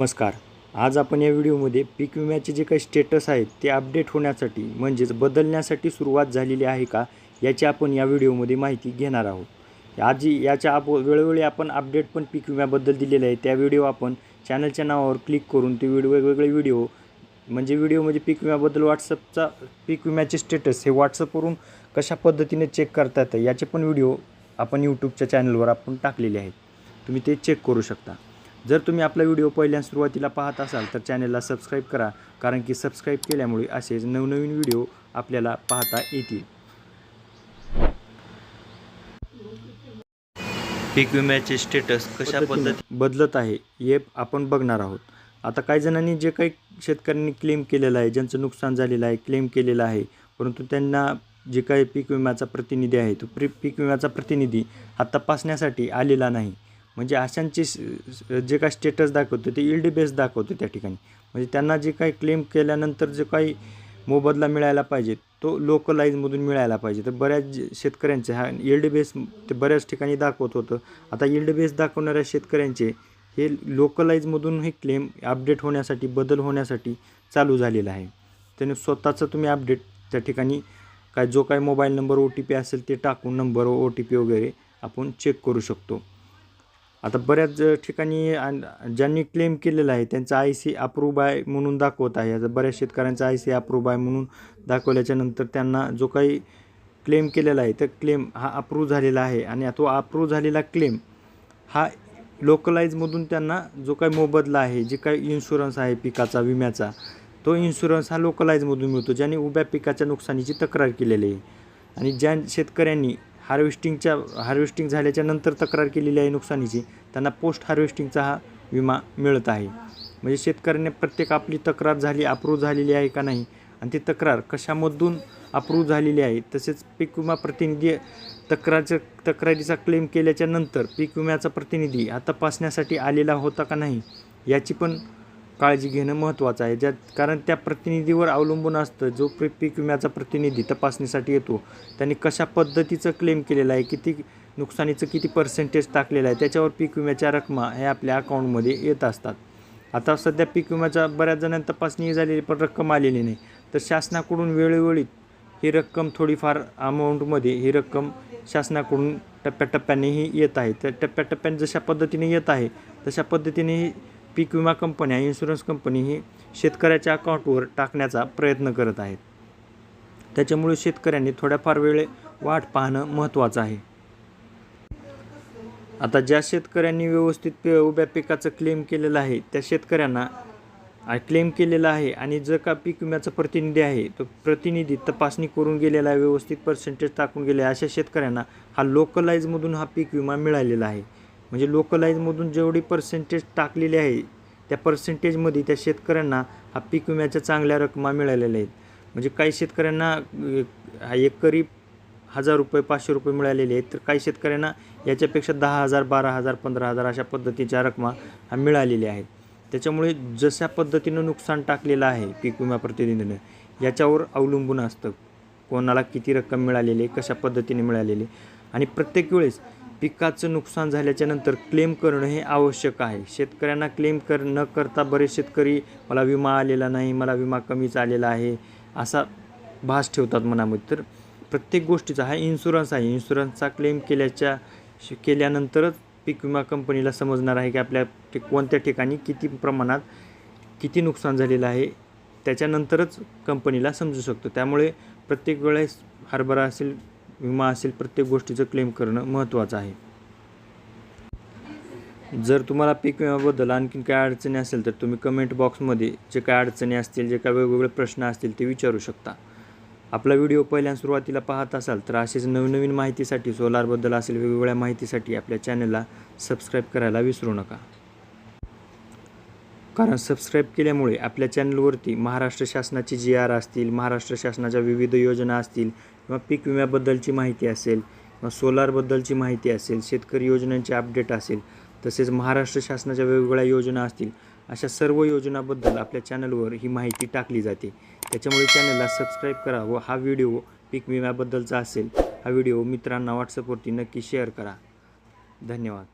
नमस्कार. आज आपण या व्हिडिओमध्ये पीक विम्याचे जे काही स्टेटस आहेत ते अपडेट होण्यासाठी म्हणजेच बदलण्यासाठी सुरुवात झालेली आहे का याची आपण या व्हिडिओमध्ये माहिती घेणार आहोत. आज याच्या आप वेळोवेळी आपण अपडेट पण पीक विम्याबद्दल दिलेले आहे. त्या व्हिडिओ आपण चॅनलच्या नावावर क्लिक करून ते व्हिडिओ वेगवेगळे व्हिडिओ म्हणजे व्हिडिओ म्हणजे पीक विम्याबद्दल व्हॉट्सअपचा पीक विम्याचे स्टेटस हे व्हॉट्सअपवरून कशा पद्धतीने चेक करता येतं याचे पण व्हिडिओ आपण यूट्यूबच्या चॅनलवर आपण टाकलेले आहेत. तुम्ही ते चेक करू शकता. जर तुम्ही आपला व्हिडिओ पहिल्या सुरुवातीला पाहत असाल तर चॅनलला सबस्क्राईब करा कारण की सबस्क्राईब केल्यामुळे असेच नवनवीन व्हिडिओ आपल्याला पाहता येतील. पीक विम्याचे स्टेटस कशा पद्धती बदलत आहे हे आपण बघणार आहोत. आता काही जणांनी जे काही शेतकऱ्यांनी क्लेम केलेलं आहे ज्यांचं नुकसान झालेलं आहे क्लेम केलेलं आहे परंतु त्यांना जे काही पीक विम्याचा प्रतिनिधी आहे तो प्री पीक विम्याचा प्रतिनिधी हा तपासण्यासाठी आलेला नाही. म्हणजे अशांचे जे काही स्टेटस दाखवतो ते इल्ड बेस दाखवतो त्या ठिकाणी. म्हणजे त्यांना जे काही क्लेम केल्यानंतर जे काही मोबदला मिळायला पाहिजे तो लोकलाईजमधून मिळायला पाहिजे. तर बऱ्याच जे- शेतकऱ्यांचे हा इल्ड बेस ते बऱ्याच ठिकाणी दाखवत होतं. आता इल्ड बेस दाखवणाऱ्या शेतकऱ्यांचे हे लोकलाईजमधून हे क्लेम अपडेट होण्यासाठी बदल होण्यासाठी चालू झालेलं आहे. त्याने स्वतःचं तुम्ही अपडेट त्या ठिकाणी काय जो काय mobile number O T P असेल ते टाकून नंबर ओ टी पी वगैरे आपण चेक करू शकतो. आता बऱ्याच ठिकाणी ज्यांनी क्लेम केलेला आहे त्यांचा आय सी अप्रूव्ह आहे म्हणून दाखवत आहे. आता बऱ्याच शेतकऱ्यांचा आय सी अप्रूव्ह आहे म्हणून दाखवल्याच्या नंतर त्यांना जो काही क्लेम केलेला आहे तर क्लेम हा अप्रूव्ह झालेला आहे. आणि तो अप्रूव्ह झालेला क्लेम हा लोकलाईजमधून त्यांना जो काही मोबदला आहे जे काही इन्शुरन्स आहे पिकाचा विम्याचा तो इन्शुरन्स हा लोकलाईजमधून मिळतो ज्याने उभ्या पिकाच्या नुकसानीची तक्रार केलेली आहे. आणि ज्या शेतकऱ्यांनी हार्वेस्टिंगच्या हार्वेस्टिंग झाल्याच्यानंतर तक्रार केलेली आहे नुकसानीची. त्यांना पोस्ट हार्वेस्टिंगचा हा विमा मिळत आहे. म्हणजे शेतकऱ्याने प्रत्येक आपली तक्रार झाली अप्रूव्ह झालेली आहे का नाही? आणि ती तक्रार कशामधून अप्रूव्ह झालेली आहे? तसेच पीक विमा प्रतिनिधी तक्रारच्या तक्रारीचा क्लेम केल्याच्यानंतर पीक विम्याचा प्रतिनिधी हा तपासण्यासाठी आलेला होता का नाही? याची पण काळजी घेणं महत्त्वाचं आहे. ज्या कारण त्या प्रतिनिधीवर अवलंबून असतं. जो प्र पीक विम्याचा प्रतिनिधी तपासणीसाठी येतो त्यांनी कशा पद्धतीचं क्लेम केलेलं आहे किती नुकसानीचं किती पर्सेंटेज टाकलेलं आहे त्याच्यावर पीक विम्याच्या रकमा हे आपल्या अकाउंटमध्ये येत असतात. आता सध्या पीक विम्याच्या बऱ्याच जणांनी तपासणी झालेली पण रक्कम आलेली नाही. तर शासनाकडून वेळोवेळी ही रक्कम थोडीफार अमाऊंटमध्ये ही रक्कम शासनाकडून टप्प्याटप्प्यानेही येत आहे. तर टप्प्याटप्प्याने जशा पद्धतीने येत आहे तशा पद्धतीने ही पीक विमा कंपन्या इन्शुरन्स कंपनी ही शेतकऱ्याच्या अकाउंटवर टाकण्याचा प्रयत्न करत आहेत. त्याच्यामुळे शेतकऱ्यांनी थोड्याफार वेळ वाट पाहणं महत्त्वाचं आहे. आता ज्या शेतकऱ्यांनी व्यवस्थित पे उभ्या पिकाचं क्लेम केलेलं आहे त्या शेतकऱ्यांना क्लेम केलेला आहे आणि जर का पीक विम्याचा प्रतिनिधी आहे तो प्रतिनिधी तपासणी करून गेलेला आहे व्यवस्थित पर्सेंटेज टाकून गेले अशा शेतकऱ्यांना हा लोकलाईजमधून हा पीक विमा मिळालेला आहे. म्हणजे लोकलाईजमधून जेवढी पर्सेंटेज टाकलेली आहे त्या पर्सेंटेजमध्ये त्या शेतकऱ्यांना हा पीक विम्याच्या चांगल्या रकमा मिळालेल्या आहेत म्हणजे काही शेतकऱ्यांना हा एकरी हजार रुपये पाचशे रुपये मिळालेले आहेत तर काही शेतकऱ्यांना याच्यापेक्षा दहा हजार बारा हजार पंधरा हजार अशा पद्धतीच्या रकमा हा मिळालेल्या आहेत त्याच्यामुळे जशा पद्धतीनं नुकसान टाकलेलं आहे पीक विमा प्रतिनिधीनं याच्यावर अवलंबून असतं कोणाला किती रक्कम मिळालेली आहे कशा पद्धतीने मिळालेली आहे. आणि प्रत्येक वेळेस पिकाचं नुकसान झाल्याच्यानंतर क्लेम करणं हे आवश्यक आहे. शेतकऱ्यांना क्लेम कर न करता बरेच शेतकरी मला विमा आलेला नाही मला विमा कमीच आलेला आहे असा भास ठेवतात मनामध्ये. तर प्रत्येक गोष्टीचा हा इन्शुरन्स आहे. इन्शुरन्सचा क्लेम केल्याच्या श- केल्यानंतरच पीक विमा कंपनीला समजणार आहे की आपल्या कोणत्या ठिकाणी किती प्रमाणात किती नुकसान झालेलं आहे. त्याच्यानंतरच कंपनीला समजू शकतो. त्यामुळे प्रत्येक वेळेस हरभरा असेल विमा असेल प्रत्येक गोष्टीचं क्लेम करणं महत्त्वाचं आहे. जर तुम्हाला पीक विम्याबद्दल आणखीन काय अडचणी असेल तर तुम्ही कमेंट बॉक्समध्ये जे काय अडचणी असतील जे काय वेगवेगळे प्रश्न असतील ते विचारू शकता. आपला व्हिडिओ पहिल्या सुरुवातीला पाहत असाल तर असेच नवनवीन माहितीसाठी सोलारबद्दल असेल वेगवेगळ्या माहितीसाठी आपल्या चॅनलला सबस्क्राईब करायला विसरू नका. कारण सबस्क्राईब केल्यामुळे आपल्या चॅनलवरती महाराष्ट्र शासनाची जी आर असतील महाराष्ट्र शासनाच्या विविध योजना असतील किंवा पीक विम्याबद्दलची माहिती असेल किंवा सोलारबद्दलची माहिती असेल शेतकरी योजनांचे अपडेट असेल तसेच महाराष्ट्र शासनाच्या वेगवेगळ्या योजना असतील अशा सर्व योजनाबद्दल आपल्या चॅनलवर ही माहिती टाकली जाते. त्याच्यामुळे चॅनलला सबस्क्राईब करा व हा व्हिडिओ पीक विम्याबद्दलचा असेल हा व्हिडिओ मित्रांना व्हॉट्सअपवरती नक्की शेअर करा. धन्यवाद.